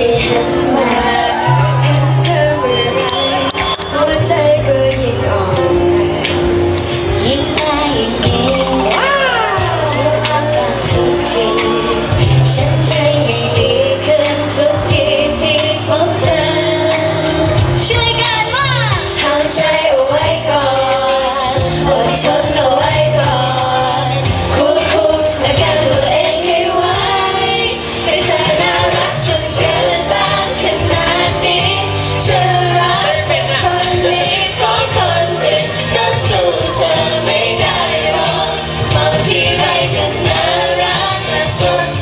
ที่เห็นมาเห็นเธอเมื่อไรหัวใจก็ยิ่งอ่อนยิ่งมายิ่งดีเสียอาการทุกทีฉันใจไม่ดีขึ้นทุกทีที่พบเธอช่วยกันว่าทำใจเอาไว้ก่อนอดทน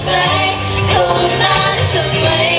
ใจคงน่าจะไม่